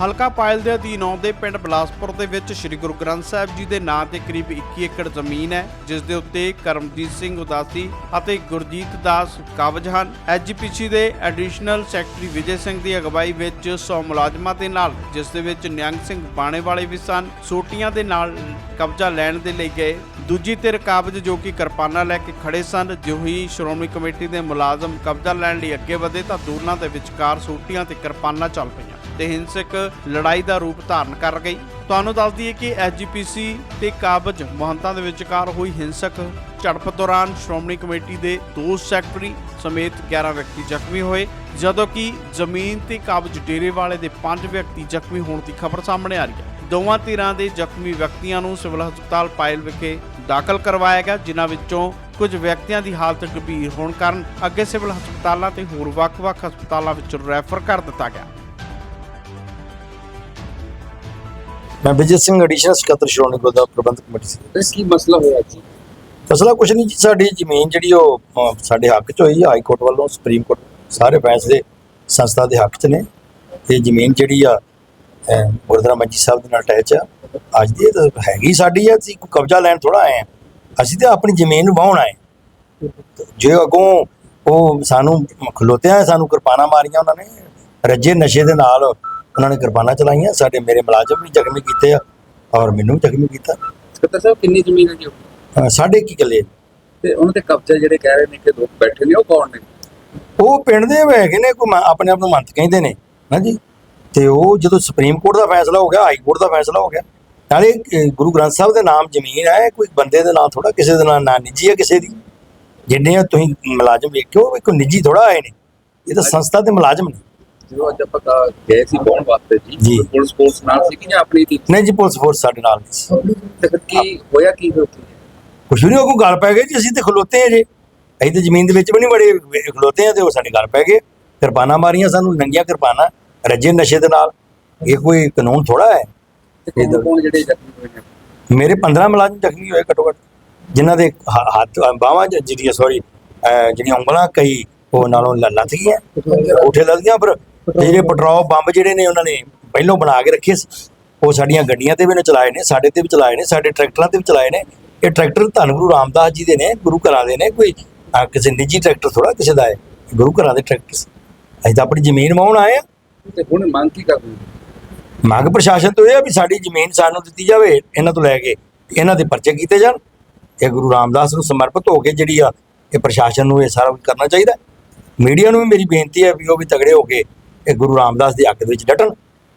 ਹਲਕਾ ਪਾਇਲ ਦੇ ਅਧੀਨ ਆਉਂਦੇ ਪਿੰਡ ਬਲਾਸਪੁਰ ਦੇ ਵਿੱਚ ਸ੍ਰੀ ਗੁਰੂ ਗ੍ਰੰਥ ਸਾਹਿਬ ਜੀ ਦੇ ਨਾਂ ਤੇ ਕਰੀਬ 21 ਏਕੜ ਜ਼ਮੀਨ ਹੈ, ਜਿਸ ਦੇ ਉੱਤੇ ਕਰਮਜੀਤ ਸਿੰਘ ਉਦਾਸੀ ਅਤੇ ਗੁਰਜੀਤ ਦਾਸ ਕਾਬਜ ਹਨ। ਐਜੀਪੀਸੀ ਦੇ ਐਡੀਸ਼ਨਲ ਸੈਕਟਰੀ ਵਿਜੇ ਸਿੰਘ ਦੀ ਅਗਵਾਈ ਵਿੱਚ 100 ਮੁਲਾਜ਼ਮਾਂ ਦੇ ਨਾਲ, ਜਿਸ ਦੇ ਵਿੱਚ ਨਿਹੰਗ ਸਿੰਘ ਬਾਣੇ ਵਾਲੇ ਵੀ ਸਨ। ਸੋਟੀਆਂ ਦੇ ਨਾਲ ਕਬਜ਼ਾ ਲੈਣ ਦੇ ਲਈ ਗਏ। ਦੂਜੀ ਧਿਰ ਕਾਬਜ ਜੋ ਕਿ ਕਿਰਪਾਨਾਂ ਲੈ ਕੇ ਖੜੇ ਸਨ ਜੋ ਹੀ ਸ਼੍ਰੋਮਣੀ ਕਮੇਟੀ ਦੇ ਮੁਲਾਜ਼ਮ ਕਬਜ਼ਾ ਲੈਣ ਲਈ ਅੱਗੇ ਵਧੇ ਤਾਂ ਦੋਨਾਂ ਦੇ ਵਿਚਕਾਰ ਸੋਟੀਆਂ ਤੇ ਕਿਰਪਾਨਾਂ ਚੱਲ ਪਈਆਂ। ਤੇ ਹਿੰਸਕ ਲੜਾਈ ਦਾ ਰੂਪ ਧਾਰਨ ਕਰ ਗਈ। ਤੁਹਾਨੂੰ ਦੱਸ ਦਈਏ ਕਿ ਐਜੀਪੀਸੀ ਤੇ ਕਾਬਜ ਮਹੰਤਾਂ ਦੇ ਵਿਚਕਾਰ ਹੋਈ ਹਿੰਸਕ ਝੜਪ ਦੌਰਾਨ ਸ਼੍ਰੋਮਣੀ ਕਮੇਟੀ ਦੇ ਦੋ ਸੈਕਟਰੀ ਸਮੇਤ 11 ਵਿਅਕਤੀ ਜ਼ਖਮੀ ਹੋਏ, ਜਦੋਂ ਕਿ ਜ਼ਮੀਨ ਤੇ ਕਾਬਜ ਡੇਰੇ ਵਾਲੇ ਦੇ 5 ਵਿਅਕਤੀ ਜ਼ਖਮੀ ਹੋਣ ਦੀ ਖਬਰ ਸਾਹਮਣੇ ਆ ਰਹੀ ਹੈ। ਦੋਵਾਂ ਧਿਰਾਂ ਦੇ ਜ਼ਖਮੀ ਵਿਅਕਤੀਆਂ ਨੂੰ ਸਿਵਲ ਹਸਪਤਾਲ ਪਾਇਲ ਵਿਖੇ ਦਾਖਲ ਕਰਵਾਇਆ ਗਿਆ, ਜਿਨ੍ਹਾਂ ਵਿੱਚੋਂ ਕੁਝ ਵਿਅਕਤੀਆਂ ਦੀ ਹਾਲਤ ਗੰਭੀਰ ਹੋਣ ਕਾਰਨ ਅੱਗੇ ਸਿਵਲ ਹਸਪਤਾਲਾਂ ਤੇ ਹੋਰ ਵੱਖ-ਵੱਖ ਹਸਪਤਾਲਾਂ ਵਿੱਚ ਰੈਫਰ ਕਰ ਦਿੱਤਾ ਗਿਆ। ਮੈਂ ਵਿਜੇ ਸਿੰਘ ਐਡੀਸ਼ਨਲ ਸਕੱਤਰ ਸ਼੍ਰੋਮਣੀ ਗੁਰਦੁਆਰਾ ਪ੍ਰਬੰਧਕ ਕਮੇਟੀ ਸੀ। ਤੇ ਕੀ ਮਸਲਾ ਹੋਇਆ ਜੀ ਮਸਲਾ ਕੁਛ ਨਹੀਂ ਜੀ ਸਾਡੀ ਜ਼ਮੀਨ ਜਿਹੜੀ ਉਹ ਅ, ਸਾਡੇ ਹੱਕ 'ਚ ਹੋਈ ਹਾਈ ਕੋਰਟ ਵੱਲੋਂ ਸੁਪਰੀਮ ਕੋਰਟ ਸਾਰੇ ਫੈਸਲੇ ਸੰਸਥਾ ਦੇ ਹੱਕ 'ਚ ਨੇ। ਇਹ ਜ਼ਮੀਨ ਜਿਹੜੀ ਆ ਅ, ਗੁਰਦੁਆਰਾ ਮੰਜੀ ਸਾਹਿਬ ਦੇ ਨਾਲ ਅਟੈਚ ਆ। ਅੱਜ ਦੀ ਇਹ ਤਾਂ ਹੈਗੀ ਸਾਡੀ ਆ ਅਸੀਂ ਕੋਈ ਕਬਜ਼ਾ ਲੈਣ ਥੋੜਾ ਆਏ ਆ। ਅਸੀਂ ਤਾਂ ਆਪਣੀ ਜ਼ਮੀਨ ਨੂੰ ਵਾਹੁਣ ਆਏ। ਜੇ ਅੱਗੋਂ ਉਹ ਸਾਨੂੰ ਖਲੋਤਿਆਂ ਸਾਨੂੰ ਕਿਰਪਾਨਾਂ ਮਾਰੀਆਂ ਉਹਨਾਂ ਨੇ ਰੱਜੇ ਨਸ਼ੇ ਦੇ ਨਾਲ ਉਹਨਾਂ ਨੇ ਕਿਰਪਾਨਾਂ ਚਲਾਈਆਂ ਸਾਡੇ ਮੇਰੇ ਮੁਲਾਜ਼ਮ ਵੀ ਜ਼ਖਮੀ ਕੀਤੇ ਆ ਔਰ ਮੈਨੂੰ ਵੀ ਜ਼ਖਮੀ ਕੀਤਾ। ਸਕੱਤਰ ਸਾਹਿਬ ਕਿੰਨੀ ਜ਼ਮੀਨ ਹੈ ਜੀ ਉਹ? ਅ, ਸਾਢੇ ਕੀ ਗੱਲੇ ਤੇ ਉਹਨਾਂ ਦੇ ਕਬਜ਼ੇ ਜਿਹੜੇ ਕਹਿ ਰਹੇ ਨੇ ਕਿ ਲੋਕ ਬੈਠੇ ਨੇ ਉਹ ਕੌਣ ਨੇ? ਉਹ ਪਿੰਡ ਦੇ ਹੈਗੇ ਨੇ ਕੋਈ ਮ- ਆਪਣੇ ਆਪ ਨੂੰ ਮੰਤ ਕਹਿੰਦੇ ਨੇ ਹਾਂਜੀ ਤੇ ਉਹ ਜਦੋਂ ਸੁਪਰੀਮ ਕੋਰਟ ਦਾ ਫੈਸਲਾ ਹੋ ਗਿਆ ਹਾਈ ਕੋਰਟ ਦਾ ਫੈਸਲਾ ਹੋ ਗਿਆ ਨਾਲੇ ਗੁਰੂ ਗ੍ਰੰਥ ਸਾਹਿਬ ਦੇ ਨਾਮ ਜ਼ਮੀਨ ਹੈ ਕੋਈ ਬੰਦੇ ਦੇ ਨਾਮ ਥੋੜਾ ਕਿਸੇ ਦੇ ਨਾਮ ਨਾ ਨਿੱਜੀ ਹੈ ਕਿਸੇ ਦੀ। ਜਿੰਨੇ ਆ ਤੁਸੀਂ ਮੁਲਾਜ਼ਮ ਵੇਖਿਓ ਇਹ ਕੋਈ ਨਿੱਜੀ ਥੋੜਾ ਆਏ ਨੇ। ਇਹ ਤਾਂ ਸੰਸਥਾ ਦੇ ਮੁਲਾਜ਼ਮ ਨੇ। ਜਦੋਂ ਅੱਜ ਆਪਾਂ ਗਏ ਸੀ ਕੌਣ ਵਾਸਤੇ ਜੀ। ਪੁਲਿਸ ਫੋਰਸ ਨਾਲ ਸੀ ਕਿ ਜਾਂ ਆਪਣੀ ਸੀ? ਨਹੀਂ ਜੀ ਪੁਲਿਸ ਫੋਰਸ ਸਾਡੇ ਨਾਲ ਨਹੀਂ ਸੀ ਕੀ ਹੋਇਆ ਕੀ ਉੱਥੇ? ਕੁਛ ਨਹੀਂ ਉਹ ਗੱਲ ਪੈ ਗਈ ਜੀ ਅਸੀਂ ਤੇ ਖਲੋਤੇ ਆ ਜੇ ਅਸੀਂ ਤੇ ਜ਼ਮੀਨ ਦੇ ਵਿੱਚ ਵੀ ਨਹੀਂ ਬੜੇ ਖਲੋਤੇ ਆ ਤੇ ਉਹ ਸਾਡੀ ਗੱਲ ਪੈ ਗਏ ਕਿਰਪਾਨਾਂ ਮਾਰੀਆਂ ਸਾਨੂੰ ਨੰਗੀਆਂ ਕਿਰਪਾਨਾਂ ਰੱਜੇ ਨਸ਼ੇ ਦੇ ਨਾਲ। ਇਹ ਕੋਈ ਕਾਨੂੰਨ ਥੋੜਾ ਹੈ? ਮੇਰੇ 15 ਮੁਲਾਜ਼ਮ ਜ਼ਖਮੀ ਹੋਏ ਘੱਟੋ ਘੱਟ ਜਿਨ੍ਹਾਂ ਦੇ ਹੱਥ ਬਾਹਾਂ ਜਿਹੜੀਆਂ ਸੌਰੀ ਜਿਹੜੀਆਂ ਉਂਗਲਾਂ ਕਈ ਉਹ ਨਾਲੋਂ ਲੱਥ ਗਈਆਂ ਉਠੇ ਲੱਗ ਗਈਆਂ? ਪਰ ਜਿਹੜੇ ਪੈਟਰੋਲ ਬੰਬ ਜਿਹੜੇ ਨੇ ਉਹਨਾਂ ਨੇ ਪਹਿਲੋਂ ਬਣਾ ਕੇ ਰੱਖੇ ਸੀ ਉਹ ਸਾਡੀਆਂ ਗੱਡੀਆਂ ਤੇ ਵੀ ਨੇ ਚਲਾਏ ਨੇ ਸਾਡੇ ਤੇ ਵੀ ਚਲਾਏ ਨੇ ਸਾਡੇ ਟਰੈਕਟਰਾਂ ਤੇ ਵੀ ਚਲਾਏ ਨੇ। ਇਹ ਟਰੈਕਟਰ ਧੰਨ ਗੁਰੂ ਰਾਮਦਾਸ ਜੀ ਦੇ ਨੇ ਗੁਰੂ ਘਰਾਂ ਦੇ ਨੇ ਕੋਈ ਕਿਸੇ ਨਿੱਜੀ ਟਰੈਕਟਰ ਥੋੜਾ ਕਿਸੇ ਦਾ ਹੈ ਗੁਰੂ ਘਰਾਂ ਦੇ ਟਰੈਕਟਰ। ਅਸੀਂ ਤਾਂ ਆਪਣੀ ਜ਼ਮੀਨ ਵਾਹੁਣ ਆਏ ਆ ਤੇ ਹੁਣ ਮੰਗ ਕੀ ਕਰਦੇ ਮੰਗ ਪ੍ਰਸ਼ਾਸਨ ਤੋਂ ਇਹ ਆ ਵੀ ਸਾਡੀ ਜ਼ਮੀਨ ਸਾਨੂੰ ਦਿੱਤੀ ਜਾਵੇ ਇਹਨਾਂ ਤੋਂ ਲੈ ਕੇ ਇਹਨਾਂ ਦੇ ਪਰਚੇ ਕੀਤੇ ਜਾਣ। ਇਹ ਗੁਰੂ ਰਾਮਦਾਸ ਨੂੰ ਸਮਰਪਿਤ ਹੋ ਕੇ ਜਿਹੜੀ ਆ ਇਹ ਪ੍ਰਸ਼ਾਸਨ ਨੂੰ ਇਹ ਸਾਰਾ ਕੁਝ ਕਰਨਾ ਚਾਹੀਦਾ। ਮੀਡੀਆ ਨੂੰ ਵੀ ਮੇਰੀ ਬੇਨਤੀ ਹੈ ਵੀ ਉਹ ਵੀ ਤਗੜੇ ਹੋ ਕੇ ਗੁਰੂ ਰਾਮਦਾਸ ਦੇ ਹੱਕ ਦੇ ਵਿੱਚ ਡਟਣ।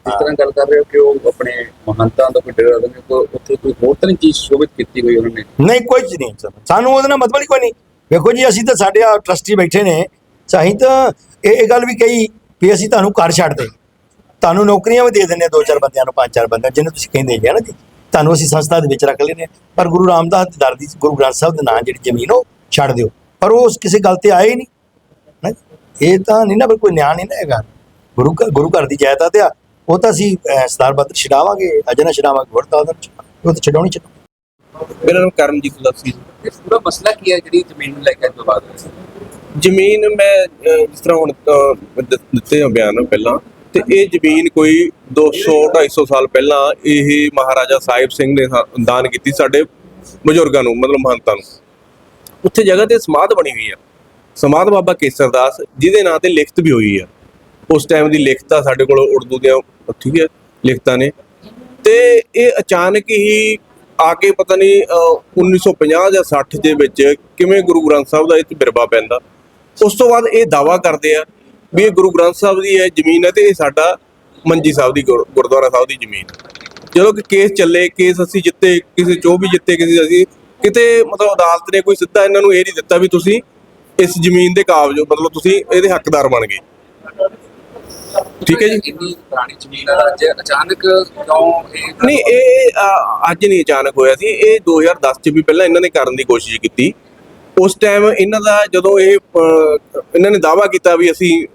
ਇਸ ਤਰ੍ਹਾਂ ਗੱਲ ਕਰ ਰਹੇ ਹੋ ਕਿ ਉਹ ਆਪਣੇ ਮਹੰਤਾਂ ਦਾ ਕੋਈ ਡੇਰਾ ਦੇ ਕੋਈ ਉੱਥੇ ਕੋਈ ਹੋਰ ਤਾਂ ਨਹੀਂ ਚੀਜ਼ ਸ਼ੋਭਿਤ ਕੀਤੀ ਹੋਈ ਉਹਨਾਂ ਨੇ? ਨਹੀਂ ਕੋਈ ਚੀਜ਼ ਨਹੀਂ। ਸਰ ਸਾਨੂੰ ਉਹਦੇ ਨਾਲ ਮਤਲਬ ਹੀ ਕੋਈ ਨਹੀਂ। ਵੇਖੋ ਜੀ ਅਸੀਂ ਤਾਂ ਸਾਡੇ ਆ ਟਰਸਟੀ ਬੈਠੇ ਨੇ। ਚਾਹੀ ਤਾਂ ਇਹ ਇਹ ਗੱਲ ਵੀ ਕਹੀ ਵੀ ਅਸੀਂ ਤੁਹਾਨੂੰ ਘਰ ਛੱਡ ਦੇ। ਤੁਹਾਨੂੰ ਨੌਕਰੀਆਂ ਵੀ ਦੇ ਹਾਂ ਦੋ ਚਾਰ ਬੰਦਿਆਂ ਨੂੰ ਪੰਜ ਚਾਰ ਬੰਦਿਆਂ ਜਿਹਨੂੰ ਤੁਸੀਂ ਕਹਿੰਦੇ ਜੀ ਨਾ ਜੀ। ਤੁਹਾਨੂੰ ਅਸੀਂ ਸੰਸਥਾ ਦੇ ਵਿੱਚ ਰੱਖ ਲੈਨੇ ਪਰ ਗੁਰੂ ਰਾਮਦਾਸ ਦੀ ਦਰ ਦੀ ਗੁਰੂ ਗ੍ਰੰਥ ਸਾਹਿਬ ਦੇ ਨਾਂ ਜਿਹੜੀ ਜ਼ਮੀਨ ਉਹ ਛੱਡ ਦਿਓ। ਪਰ ਉਹ ਉਸ ਕਿਸੇ ਗੱਲ ਤੇ ਆਏ ਹੀ ਨਹੀਂ। ਇਹ ਤਾਂ ਨਹੀਂ ਨਾ ਕੋਈ ਨਿਆਂ ਨਹੀਂ ਨਾ ਹੈਗਾ। ਗੁਰੂ ਘਰ ਗੁਰੂ ਘਰ ਦੀ ਜਾਇਦਾਦ ਆ ਉਹ ਤਾਂ ਅਸੀਂ ਸਰਦਾਰ ਬਦਰ ਛਡਾਵਾਂਗੇ ਅਜਨਾ ਛਡਾਵਾਂਗੇ ਵਰਤਾ ਉਹ ਤਾਂ ਛਡਾਉਣੀ ਚਾਹੀਦੀ ਮੇਰਾ ਨਾਮ ਕਰਮਜੀਤ ਲੱਸੀ ਇਹ ਪੂਰਾ ਮਸਲਾ ਕੀ ਹੈ ਜਿਹੜੀ ਜ਼ਮੀਨ ਨੂੰ ਲੈ ਕੇ ਬਾਅਦ? ਜ਼ਮੀਨ ਮੈਂ ਜਿਸ ਤਰ੍ਹਾਂ ਹੁਣ ਦ- ਦਿੱਤੇ ਆ ਬਿਆਨ ਪਹਿਲਾਂ ਤੇ ਇਹ ਜ਼ਮੀਨ ਕੋਈ 200 250 ਸਾਲ ਪਹਿਲਾਂ ਇਹ ਮਹਾਰਾਜਾ ਸਾਹਿਬ ਸਿੰਘ ਨੇ ਦਾਨ ਕੀਤੀ ਸਾਡੇ ਬਜ਼ੁਰਗਾਂ ਨੂੰ ਮਤਲਬ ਮਹੰਤਾਂ ਨੂੰ। ਉੱਥੇ ਜਗ੍ਹਾ ਤੇ ਸਮਾਧ ਬਣੀ ਹੋਈ ਆ। ਸਮਾਧ ਬਾਬਾ ਕੇਸਰਦਾਸ ਜਿਹਦੇ ਨਾਂ ਤੇ ਲਿਖਤ ਵੀ ਹੋਈ ਆ। ਉਸ ਟਾਈਮ ਦੀ ਲਿਖਤ ਸਾਡੇ ਕੋਲ ਉਰਦੂ ਦੀਆਂ ਠੀਕ ਹੈ ਲਿਖਤਾਂ ਨੇ। ਤੇ ਇਹ ਅਚਾਨਕ ਹੀ ਆ ਕੇ ਪਤਾ ਨਹੀਂ ਅਹ, 1950 ਜਾਂ 60 ਦੇ ਵਿੱਚ ਕਿਵੇਂ ਗੁਰੂ ਗ੍ਰੰਥ ਸਾਹਿਬ ਦਾ ਇਹ ਬਿਰਬਾ ਪੈਂਦਾ। ਉਸ ਤੋਂ ਬਾਅਦ ਇਹ ਦਾਵਾ ਕਰਦੇ ਆ ਵੀ ਇਹ ਗੁਰੂ ਗ੍ਰੰਥ ਸਾਹਿਬ ਦੀ ਹੈ ਜ਼ਮੀਨ ਹੈ ਤੇ ਇਹ ਸਾਡਾ ਮੰਜੀ ਸਾਹਿਬ ਦੀ ਗੁਰ- ਗੁਰਦੁਆਰਾ ਸਾਹਿਬ ਦੀ ਜ਼ਮੀਨ। ਜਦੋਂ ਕਿ ਕੇਸ ਚੱਲੇ ਕੇਸ ਅਸੀਂ ਜਿੱਤੇ ਕਿਸੇ ਚੋਂ ਵੀ ਜਿੱਤੇ ਕਿਸੇ ਅਸੀਂ ਕਿਤੇ ਮਤਲਬ ਅਦਾਲਤ ਨੇ ਕੋਈ ਸਿੱਧਾ ਇਹਨਾਂ ਨੂੰ ਇਹ ਨਹੀਂ ਦਿੱਤਾ ਵੀ ਤੁਸੀਂ ਇਸ ਜ਼ਮੀਨ ਦੇ ਕਾਬਜ ਹੋ ਮਤਲਬ ਤੁਸੀਂ ਇਹਦੇ ਹੱਕਦਾਰ ਬਣ ਗਏ। ਠੀਕ ਹੈ ਜੀ। ਪੁਰਾਣੀ ਜ਼ਮੀਨ ਅੱਜ ਅਚਾਨਕ ਕਿਉਂ ਇਹ ਨਹੀਂ ਇਹ ਅ, ਅੱਜ ਨਹੀਂ ਅਚਾਨਕ ਹੋਇਆ ਸੀ। ਇਹ 2010 ਚ ਵੀ ਪਹਿਲਾਂ ਇਹਨਾਂ ਨੇ ਕਰਨ ਦੀ ਕੋਸ਼ਿਸ਼ ਕੀਤੀ। ਉਸ ਟਾਈਮ ਇਹਨਾਂ ਦਾ ਜਦੋਂ ਇਹ ਅ, ਇਹਨਾਂ ਨੇ ਦਾਵਾ ਕੀਤਾ ਵੀ ਅਸੀਂ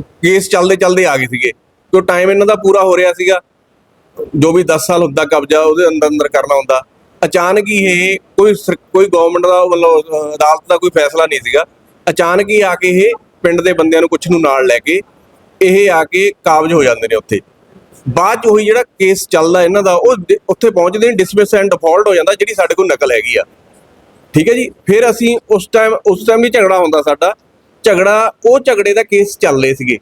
ਕੇਸ ਚੱਲਦੇ ਚੱਲਦੇ ਆ ਗਏ ਸੀਗੇ। ਜੋ ਟਾਈਮ ਇਹਨਾਂ ਦਾ ਪੂਰਾ ਹੋ ਰਿਹਾ ਸੀਗਾ ਜੋ ਵੀ 10 ਸਾਲ ਹੁੰਦਾ ਕਬਜ਼ਾ ਉਹਦੇ ਅੰਦਰ ਅੰਦਰ ਕਰਨਾ ਹੁੰਦਾ। ਅਚਾਨਕ ਹੀ ਇਹ ਕੋਈ ਸਰ- ਕੋਈ ਗਵਰਨਮੈਂਟ ਦਾ ਵੱਲੋਂ ਅ, ਅਦਾਲਤ ਦਾ ਕੋਈ ਫੈਸਲਾ ਨਹੀਂ ਸੀਗਾ। ਅਚਾਨਕ ਹੀ ਆ ਕੇ ਇਹ ਪਿੰਡ ਦੇ ਬੰਦਿਆਂ ਨੂੰ ਕੁਝ ਨੂੰ ਨਾਲ ਲੈ ਕੇ ਇਹ ਆ ਕੇ ਕਾਬਜ ਹੋ ਜਾਂਦੇ ਨੇ ਉੱਥੇ। ਬਾਅਦ ਚ ਉਹੀ ਜਿਹੜਾ ਕੇਸ ਚੱਲਦਾ ਇਹਨਾਂ ਦਾ, ਉਹ ਉੱਥੇ ਪਹੁੰਚਦੇ ਨੇ ਡਿਸਮਿਸ ਐਂਡ ਡਿਫਾਲਟ ਹੋ ਜਾਂਦਾ, ਜਿਹੜੀ ਸਾਡੇ ਕੋਲ ਨਕਲ ਹੈਗੀ ਆ। ਠੀਕ ਹੈ ਜੀ? ਫਿਰ ਅਸੀਂ ਉਸ ਟਾਈਮ ਉਸ ਟਾਈਮ ਵੀ ਝਗੜਾ ਹੁੰਦਾ ਸਾਡਾ। ਝਗੜਾ, ਉਹ ਝਗੜੇ ਦਾ ਕੇਸ ਚੱਲਦੇ ਸੀਗੇ।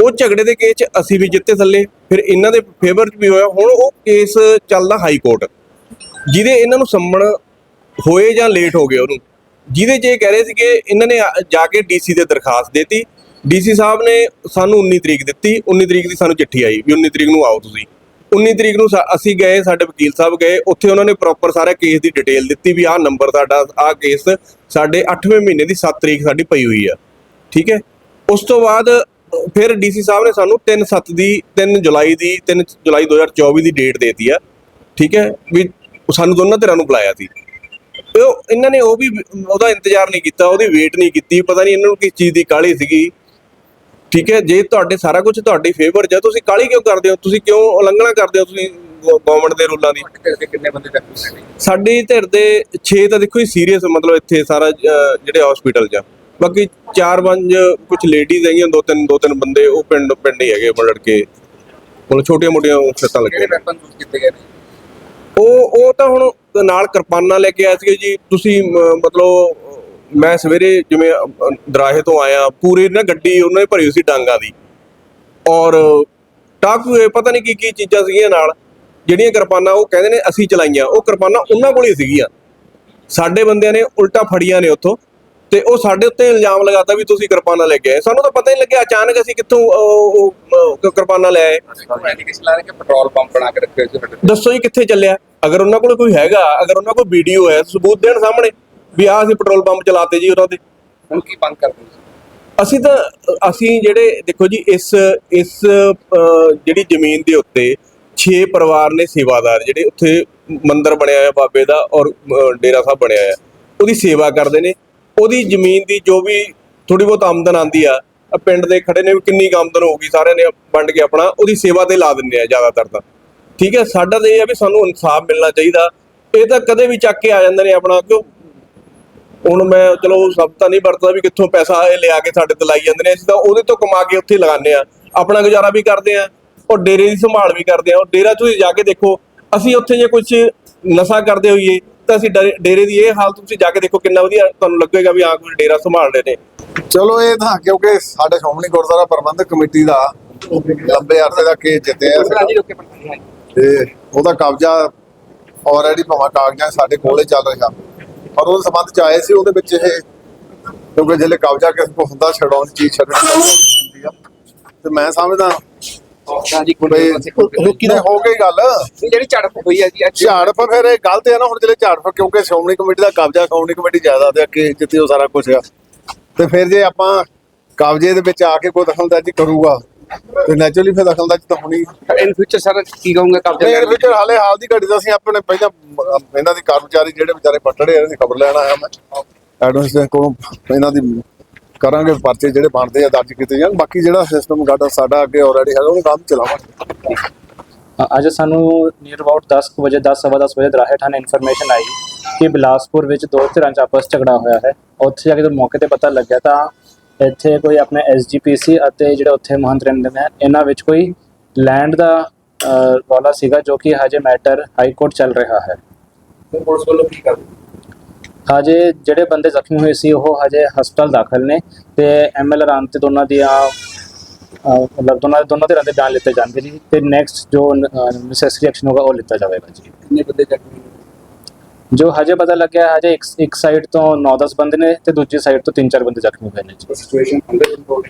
ਉਹ ਝਗੜੇ ਦੇ ਕੇਸ 'ਚ ਅਸੀਂ ਵੀ ਜਿੱਤੇ ਥੱਲੇ। ਫਿਰ ਇਹਨਾਂ ਦੇ ਫੇਵਰ 'ਚ ਵੀ ਹੋਇਆ। ਹੁਣ ਉਹ ਕੇਸ ਚੱਲਦਾ ਹਾਈ ਕੋਰਟ ਜਿਹਦੇ ਇਹਨਾਂ ਨੂੰ ਸੰਮਣ ਹੋਏ ਜਾਂ ਲੇਟ ਹੋ ਗਏ ਉਹਨੂੰ। ਜਿਹਦੇ 'ਚ ਇਹ ਕਹਿ ਰਹੇ ਸੀਗੇ, ਇਹਨਾਂ ਨੇ ਆ- ਜਾ ਕੇ ਡੀਸੀ ਦੇ ਦਰਖਾਸਤ ਦਿੱਤੀ। ਡੀਸੀ ਸਾਹਿਬ ਨੇ ਸਾਨੂੰ 19 ਤਰੀਕ ਦਿੱਤੀ 19 ਤਰੀਕ ਦੀ ਸਾਨੂੰ ਚਿੱਠੀ ਆਈ ਵੀ 19 ਤਰੀਕ ਨੂੰ ਆਓ ਤੁਸੀਂ। 19 ਤਰੀਕ ਨੂੰ ਸਾ- ਅਸੀਂ ਗਏ ਸਾਡੇ ਵਕੀਲ ਸਾਹਿਬ ਗਏ ਉੱਥੇ ਉਹਨਾਂ ਨੇ ਪ੍ਰੋਪਰ ਸਾਰਾ ਕੇਸ ਦੀ ਡਿਟੇਲ ਦਿੱਤੀ ਵੀ ਆਹ ਨੰਬਰ ਸਾਡਾ ਆਹ ਕੇਸ ਸਾਡੇ 8ਵੇਂ ਮਹੀਨੇ ਦੀ 7 ਤਰੀਕ ਸਾਡੀ ਪਈ ਹੋਈ ਆ। ਠੀਕ ਹੈ? ਉਸ ਤੋਂ ਬਾਅਦ ਅ, ਫਿਰ ਡੀਸੀ ਸਾਹਿਬ ਨੇ ਸਾਨੂੰ 3 7 ਦੀ 3 ਜੁਲਾਈ ਦੀ 3 ਜੁਲਾਈ 2024 ਦੀ ਡੇਟ ਦੇਤੀ ਆ। ਠੀਕ ਹੈ? ਵੀ ਸਾਨੂੰ ਦੋਨਾਂ ਧਿਰਾਂ ਨੂੰ ਬੁਲਾਇਆ ਸੀ। ਉਹ ਇਹਨਾਂ ਨੇ ਉਹ ਵੀ ਉਹਦਾ ਇੰਤਜ਼ਾਰ ਨਹੀਂ ਕੀਤਾ ਉਹਦੀ ਵੇਟ ਨਹੀਂ ਕੀਤੀ ਪਤਾ ਨਹੀਂ ਇਹਨਾਂ ਨੂੰ ਕਿਸ ਚੀਜ਼ ਦੀ ਕਾਹਲੀ ਸੀਗੀ। ਠੀਕ ਹੈ ਜੇ ਤੁਹਾਡੇ ਸਾਰਾ ਕੁਝ ਤੁਹਾਡੀ ਫੇਵਰ ਹੈ ਤੁਸੀਂ ਕਾਹਲੀ ਕਿਉਂ ਕਰਦੇ ਹੋ? ਤੁਸੀਂ ਕਿਉਂ ਉਲੰਘਣਾ ਕਰਦੇ ਹੋ ਤੁਸੀਂ ਗਵਰਨਮੈਂਟ ਦੇ ਰੂਲਾਂ ਦੀ? ਕਿੰਨੇ ਬੰਦੇ ਸਾਡੀ ਧਿਰ ਦੇ 6 ਤਾਂ ਦੇਖੋ ਹੀ ਸੀਰੀਅਸ ਮਤਲਬ ਇੱਥੇ ਸਾਰਾ ਜਿਹੜੇ ਹਸਪੀਟਲ 'ਚ। ਬਾਕੀ 4-5 ਕੁਝ ਲੇਡੀਜ਼ ਹੈਗੀਆਂ ਦੋ ਤਿੰਨ ਦੋ ਤਿੰਨ ਬੰਦੇ ਉਹ ਪਿੰਡ ਪਿੰਡ ਹੀ ਹੈਗੇ ਮਤਲਬ ਕਿ ਮਤਲਬ ਛੋਟੀਆਂ ਮੋਟੀਆਂ ਸੱਟਾਂ ਲੱਗੀਆਂ ਨੇ। ਉਹ ਉਹ ਤਾਂ ਹੁਣ ਨਾਲ ਕਿਰਪਾਨਾਂ ਲੈ ਕੇ ਆਏ ਸੀਗੇ ਜੀ। ਤੁਸੀਂ ਮਤਲਬ ਮੈਂ ਸਵੇਰੇ ਜਿਵੇਂ ਦਰਾਹੇ ਤੋਂ ਆਇਆ ਪੂਰੀ ਨਾ ਗੱਡੀ ਉਹਨਾਂ ਨੇ ਭਰੀ ਹੋਈ ਸੀ ਡਾਂਗਾ ਦੀ। ਔਰ ਟਾਕੂ ਇਹ ਪਤਾ ਨਹੀਂ ਕੀ ਕੀ ਚੀਜ਼ਾਂ ਸੀਗੀਆਂ ਨਾਲ ਜਿਹੜੀਆਂ ਕਿਰਪਾਨਾਂ ਉਹ ਕਹਿੰਦੇ ਨੇ ਅਸੀਂ ਚਲਾਈਆਂ ਉਹ ਕਿਰਪਾਨਾਂ ਉਹਨਾਂ ਕੋਲ ਹੀ ਸੀਗੀਆਂ। ਸਾਡੇ ਬੰਦਿਆਂ ਨੇ ਉਲਟਾ ਫੜੀਆਂ ਨੇ ਉੱਥੋਂ ਤੇ ਉਹ ਸਾਡੇ ਉੱਤੇ ਇਲਜ਼ਾਮ ਲਗਾਤਾ ਵੀ ਤੁਸੀਂ ਕਿਰਪਾਨਾਂ ਲੈ ਕੇ ਆਏ। ਸਾਨੂੰ ਤਾਂ ਪਤਾ ਹੀ ਨਹੀਂ ਲੱਗਿਆ ਅਚਾਨਕ ਅਸੀਂ ਕਿੱਥੋਂ ਉਹ- ਕਿਰਪਾਨਾਂ ਲੈ ਆਏ। ਪੈਟਰੋਲ ਪੰਪ ਬਣਾ ਕੇ ਰੱਖੇ ਸੀ ਦੱਸੋ ਜੀ ਕਿੱਥੇ ਚੱਲਿਆ? ਅਗਰ ਉਹਨਾਂ ਕੋਲ ਕੋਈ ਹੈਗਾ ਅਗਰ ਉਹਨਾਂ ਕੋਲ ਵੀਡੀਓ ਹੈ ਸਬੂਤ ਦੇਣ ਸਾਹਮਣੇ। ਵੀ ਆਹ ਅਸੀਂ ਪੈਟਰੋਲ ਪੰਪ ਚਲਾਤੇ ਜੀ ਉਹਨਾਂ ਦੇ। ਹੁਣ ਕੀ ਬੰਦ ਕਰਦੇ ਹੋ? ਅਸੀਂ ਤਾਂ ਅਸੀਂ ਜਿਹੜੇ ਦੇਖੋ ਜੀ ਇਸ ਇਸ ਜਿਹੜੀ ਜ਼ਮੀਨ ਦੇ ਉੱਤੇ 6 ਪਰਿਵਾਰ ਨੇ ਸੇਵਾਦਾਰ ਜਿਹੜੇ ਉੱਥੇ ਮੰਦਿਰ ਬਣਿਆ ਹੋਇਆ ਬਾਬੇ ਦਾ ਔਰ ਡੇਰਾ ਸਾਹਿਬ ਬਣਿਆ ਹੋਇਆ। ਉਹਦੀ ਸੇਵਾ ਕਰਦੇ ਨੇ। ਉਹਦੀ ਜ਼ਮੀਨ ਦੀ ਜੋ ਵੀ ਥੋੜੀ ਬਹੁਤ ਆਮਦਨ ਆਂਦੀ ਆ ਪਿੰਡ ਦੇ ਖੜੇ ਨੇ ਵੀ ਕਿੰਨੀ ਆਮਦਨ ਹੋਊਗੀ ਸਾਰਿਆਂ ਨੇ ਵੰਡ ਕੇ ਆਪਣਾ ਉਹਦੀ ਸੇਵਾ ਤੇ ਲਾ ਦਿੰਦੇ ਆ ਜ਼ਿਆਦਾਤਰ ਤਾਂ। ਠੀਕ ਹੈ ਸਾਡਾ ਤਾਂ ਇਹ ਆ ਵੀ ਸਾਨੂੰ ਇਨਸਾਫ ਮਿਲਣਾ ਚਾਹੀਦਾ। ਇਹ ਤਾਂ ਕਦੇ ਵੀ ਚੱਕ ਕੇ ਆ ਜਾਂਦੇ ਨੇ ਆਪਣਾ ਕਿਉਂ ਹੁਣ ਮੈਂ ਚਲੋ ਸਭ ਤਾਂ ਨਹੀਂ ਵਰਤਦਾ ਵੀ ਕਿੱਥੋਂ ਪੈਸਾ ਇਹ ਲਿਆ ਕੇ ਸਾਡੇ ਤੇ ਲਾਈ ਜਾਂਦੇ ਨੇ। ਅਸੀਂ ਤਾਂ ਉਹਦੇ ਤੋਂ ਕਮਾ ਕੇ ਉੱਥੇ ਲਗਾਉਂਦੇ ਆ ਆਪਣਾ ਗੁਜ਼ਾਰਾ ਵੀ ਕਰਦੇ ਆ ਔਰ ਡੇਰੇ ਦੀ ਸੰਭਾਲ ਵੀ ਕਰਦੇ ਆ ਔਰ ਡੇਰਾ ਤੁਸੀਂ ਜਾ ਕੇ ਦੇਖੋ ਅਸੀਂ ਉੱਥੇ ਜੇ ਕੁਝ ਨਸ਼ਾ ਕਰਦੇ ਹੋਈਏ ਤਾਂ ਅਸੀਂ ਡਰੇ- ਦੀ ਇਹ ਹਾਲਤ ਤੁਸੀਂ ਜਾ ਕੇ ਦੇਖੋ ਕਿੰਨਾ ਵਧੀਆ ਤੁਹਾਨੂੰ ਲੱਗੇਗਾ ਵੀ ਹਾਂ ਕੋਈ ਡੇਰਾ ਸੰਭਾਲ ਰਹੇ ਨੇ। ਚਲੋ ਇਹ ਤਾਂ ਕਿਉਂਕਿ ਸਾਡੇ ਸ਼੍ਰੋਮਣੀ ਗੁਰਦੁਆਰਾ ਪ੍ਰਬੰਧਕ ਕਮੇਟੀ ਦਾ ਲੰਬੇ ਅਰਸੇ ਦਾ ਕੇਸ ਜਿੱਤਿਆ ਤੇ ਉਹਦਾ ਕਬਜ਼ਾ ਆਲਰੇਡੀ ਭਾਵੇਂ ਕਾਗਜ਼ਾਂ ਸਾਡੇ ਕੋਲੇ ਚੱਲ ਰਿਹਾ। ਪਰ ਉਹਦੇ ਸੰਬੰਧ ਚ ਆਏ ਸੀ ਉਹਦੇ ਵਿੱਚ ਇਹ ਕਿਉਂਕਿ ਜਿਹੜੇ ਕਬਜ਼ਾ ਕਿਸੇ ਕੋ ਹੁੰਦਾ ਛਡਾਉਣ ਚੀਜ਼ ਛੱਡਣੀ ਹੁੰਦੀ ਆ। ਤੇ ਮੈਂ ਸਮਝਦਾ ਬਈ ਨਹੀਂ ਹੋ ਗਈ ਗੱਲ। ਜਿਹੜੀ ਝੜਪ ਹੋਈ ਹੈ ਜੀ ਝਾੜਫ ਫਿਰ ਇਹ ਗਲਤ ਹੈ ਨਾ ਹੁਣ ਜਿਹੜੇ ਝਾੜਫ ਕਿਉਂਕਿ ਸ਼੍ਰੋਮਣੀ ਕਮੇਟੀ ਦਾ ਕਬਜ਼ਾ ਸ਼੍ਰੋਮਣੀ ਕਮੇਟੀ ਜਾਇਦਾਦ ਹੈ ਕਿ ਜਿੱਥੇ ਉਹ ਸਾਰਾ ਕੁਝ ਆ। ਤੇ ਫਿਰ ਜੇ ਆਪਾਂ ਕਬਜ਼ੇ ਦੇ ਵਿੱਚ ਆ ਕੇ ਕੋਈ ਦਖਲਅੰਦਾਜ਼ੀ ਕਰੂਗਾ ਤੇ ਨੈਚੁਰਲੀ ਫਿਰ ਦਖਲਅੰਦਾਜ਼ੀ ਤਾਂ ਹੋਣੀ ਇਨ ਫਿਊਚਰ ਸਰ ਕੀ ਕਹੋਗੇ ਕਬਜ਼ਾ ਲੈਣ ਵਿੱਚ ਹਾਲੇ ਹਾਲ ਦੀ ਘੜੀ ਦਾ ਅਸੀਂ ਆਪਣੇ ਪਹਿਲਾਂ ਇਹਨਾਂ ਦੀ ਕਰਮਚਾਰੀ ਜਿਹੜੇ ਵਿਚਾਰੇ ਪੱਟੜੇ ਇਹਨਾਂ ਦੀ ਖਬਰ ਲੈਣ ਆਇਆ ਮੈਂ। ਐਡਵੈਂਸ ਦੇ ਕੋਲੋਂ ਇਹਨਾਂ ਦੀ ਕਰਾਂਗੇ ਪਰਚੇ ਜਿਹੜੇ ਬਣਦੇ ਆ ਦਰਜ ਕੀਤੇ ਜਾਣ। ਬਾਕੀ ਜਿਹੜਾ ਸਿਸਟਮ ਗਾਡਾ ਸਾਡਾ ਅੱਗੇ ਆਲਰੇਡੀ ਹੈਗਾ ਉਹਨੂੰ ਕੰਮ ਚਲਾਵਾਂਗੇ। ਅੱਜ ਸਾਨੂੰ ਨੀਅਰ ਅਬਾਊਟ 10 ਕੁ ਵਜੇ 10 ਸਵਾ 10 ਵਜੇ ਦਰਾਹੇ ਥਾਣੇ ਇਨਫੋਰਮੇਸ਼ਨ ਆਈ ਕਿ ਬਿਲਾਸਪੁਰ ਵਿੱਚ ਦੋ ਧਿਰਾਂ 'ਚ ਆਪਸ ਝਗੜਾ ਹੋਇਆ ਹੈ। ਉੱਥੇ ਜਾ ਕੇ ਜਦੋਂ ਮੌਕੇ ਤੇ ਪਤਾ ਲੱਗਿਆ ਤਾਂ ਇੱਥੇ ਕੋਈ ਆਪਣੇ ਐਸਜੀਪੀਸੀ ਅਤੇ ਜਿਹੜੇ ਉੱਥੇ ਮਹੰਤ ਰਹਿੰਦੇ ਨੇ ਇਹਨਾਂ ਵਿੱਚ ਕੋਈ ਲੈਂਡ ਦਾ ਰੌਲਾ ਸੀਗਾ ਜੋ ਕਿ ਹਜੇ ਮੈਟਰ ਹਾਈ ਕੋਰਟ ਚੱਲ ਰਿਹਾ ਹੈ। ਪੁਲਿਸ ਵੱਲੋਂ ਕੀ ਕਰਦੇ ਹਜੇ ਜਿਹੜੇ ਬੰਦੇ ਜ਼ਖਮੀ ਹੋਏ ਸੀ ਉਹ ਹਜੇ ਹਸਪਤਾਲ ਦਾਖਲ ਨੇ ਤੇ ਐਮਐਲਆਰ ਆਉਣ ਤੇ ਦੋਨਾਂ ਦੀਆਂ ਮਤਲਬ ਦੋਨਾਂ ਦੋਨਾਂ ਧਿਰਾਂ ਦੇ ਬਿਆਨ ਲਿੱਤੇ ਜਾਣਗੇ ਜੀ। ਤੇ ਨੈਕਸਟ ਜੋ ਨੈਸੈਸਰੀ ਐਕਸ਼ਨ ਹੋਗਾ ਉਹ ਲਿੱਤਾ ਜਾਵੇਗਾ ਜੀ। ਕਿੰਨੇ ਬੰਦੇ ਜ਼ਖਮੀ? ਜੋ ਹਜੇ ਪਤਾ ਲੱਗਿਆ, ਹਜੇ ਇੱਕ ਇੱਕ ਸਾਈਡ ਤੋਂ 9-10 ਬੰਦੇ ਨੇ ਤੇ ਦੂਜੀ ਸਾਈਡ ਤੋਂ 3-4 ਬੰਦੇ ਜ਼ਖਮੀ ਹੋਏ ਨੇ ਜੀ। ਸਿਚੁਏਸ਼ਨ ਅੰਦਰ ਕੰਟਰੋਲ